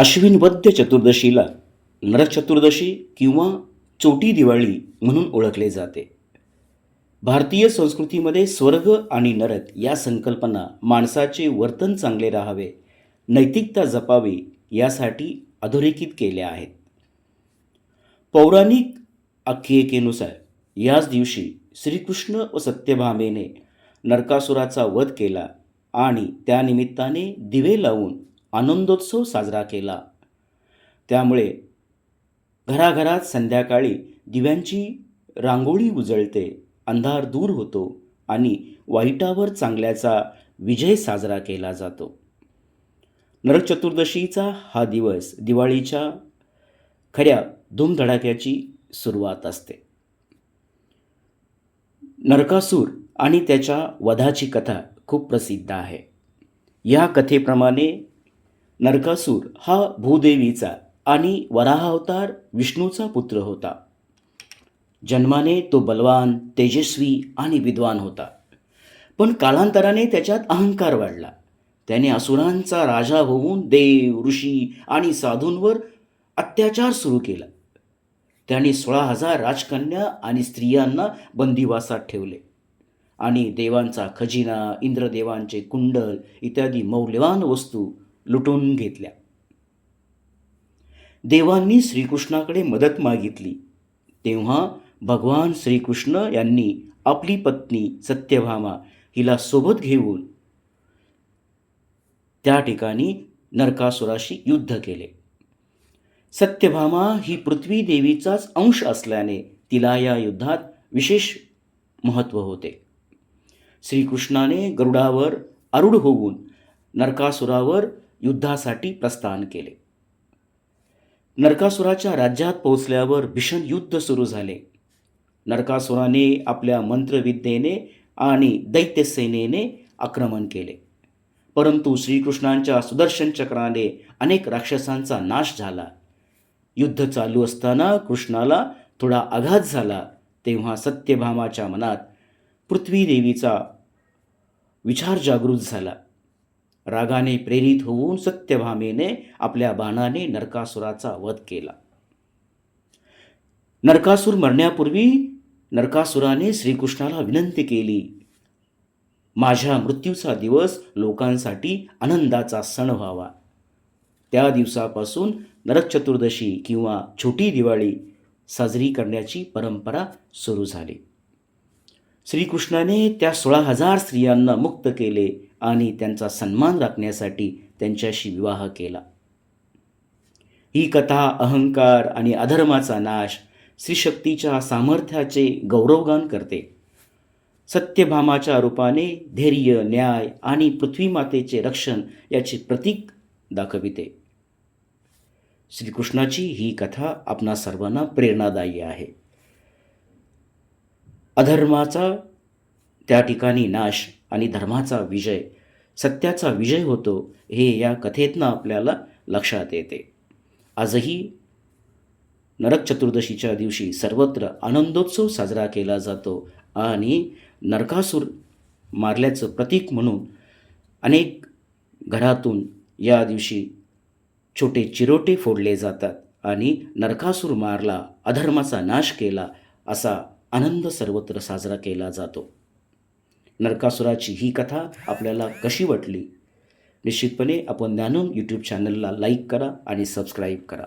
अश्विन वद्य चतुर्दशीला नरक चतुर्दशी किंवा चोटी दिवाळी म्हणून ओळखले जाते. भारतीय संस्कृतीमध्ये स्वर्ग आणि नरक या संकल्पना माणसाचे वर्तन चांगले राहावे नैतिकता जपावी यासाठी अधोरेखित केल्या आहेत. पौराणिक आख्यिकेनुसार याच दिवशी श्रीकृष्ण व सत्यभामेने नरकासुराचा वध केला आणि त्यानिमित्ताने दिवे लावून आनंदोत्सव साजरा केला. त्यामुळे घराघरात संध्याकाळी दिव्यांची रांगोळी उजळते अंधार दूर होतो आणि वाईटावर चांगल्याचा विजय साजरा केला जातो. नरक चतुर्दशीचा हा दिवस दिवाळीच्या खऱ्या धूमधडाक्याची सुरुवात असते. नरकासूर आणि त्याच्या वधाची कथा खूप प्रसिद्ध आहे. या कथेप्रमाणे नरकासूर हा भूदेवीचा आणि वराहावतार विष्णूचा पुत्र होता. जन्माने तो बलवान तेजस्वी आणि विद्वान होता. पण कालांतराने त्याच्यात अहंकार वाढला. त्याने असुरांचा राजा होऊन देव ऋषी आणि साधूंवर अत्याचार सुरू केला. त्याने सोळा हजार राजकन्या आणि स्त्रियांना बंदिवासात ठेवले. आणि देवांचा खजिना इंद्रदेवांचे कुंडल इत्यादी मौल्यवान वस्तू लुटून घेतल्या. देवांनी श्रीकृष्णाकडे मदत मागितली. तेव्हा भगवान श्रीकृष्ण यांनी आपली पत्नी सत्यभामा हिला सोबत घेऊन त्या ठिकाणी नरकासुराशी युद्ध केले. सत्यभामा ही पृथ्वी देवीचाच अंश असल्याने तिला या युद्धात विशेष महत्त्व होते. श्रीकृष्णाने गरुडावर आरूढ होऊन नरकासुरावर युद्धासाठी प्रस्थान केले. नरकासुराच्या राज्यात पोहोचल्यावर भीषण युद्ध सुरू झाले. नरकासुराने आपल्या मंत्रविद्येने आणि दैत्यसेनेने आक्रमण केले. परंतु श्रीकृष्णांच्या सुदर्शन चक्राने अनेक राक्षसांचा नाश झाला. युद्ध चालू असताना कृष्णाला थोडा आघात झाला तेव्हा सत्यभामाच्या मनात पृथ्वीदेवीचा विचार जागृत झाला. रागाने प्रेरित होऊन सत्यभामेने आपल्या बाणाने नरकासुराचा वध केला. नरकासूर मरण्यापूर्वी नरकासुराने श्रीकृष्णाला विनंती केली माझ्या मृत्यूचा दिवस लोकांसाठी आनंदाचा सण व्हावा. त्या दिवसापासून नरक चतुर्दशी किंवा छोटी दिवाळी साजरी करण्याची परंपरा सुरू झाली. श्रीकृष्णाने त्या सोळा हजार स्त्रियांना मुक्त केले आणि त्यांचा सन्मान राखण्यासाठी त्यांच्याशी विवाह केला. ही कथा अहंकार आणि अधर्माचा नाश श्रीशक्तीच्या सामर्थ्याचे गौरवगान करते. सत्यभामाच्या रूपाने धैर्य न्याय आणि पृथ्वीमातेचे रक्षण याचे प्रतीक दाखविते. श्रीकृष्णाची ही कथा आपणा सर्वांना प्रेरणादायी आहे. अधर्माचा त्या ठिकाणी नाश आणि धर्माचा विजय सत्याचा विजय होतो हे या कथेतनं आपल्याला लक्षात येते. आजही नरक चतुर्दशीच्या दिवशी सर्वत्र आनंदोत्सव साजरा केला जातो आणि नरकासूर मारल्याचं प्रतीक म्हणून अनेक घरातून या दिवशी छोटे चिरोटे फोडले जातात आणि नरकासूर मारला अधर्माचा नाश केला असा आनंद सर्वत्र साजरा केला जातो. नरकासुराची ही कथा आपल्याला कशी वाटली? निश्चितपणे आपण ज्ञानम यूट्यूब चॅनलला लाईक करा आणि सबस्क्राईब करा.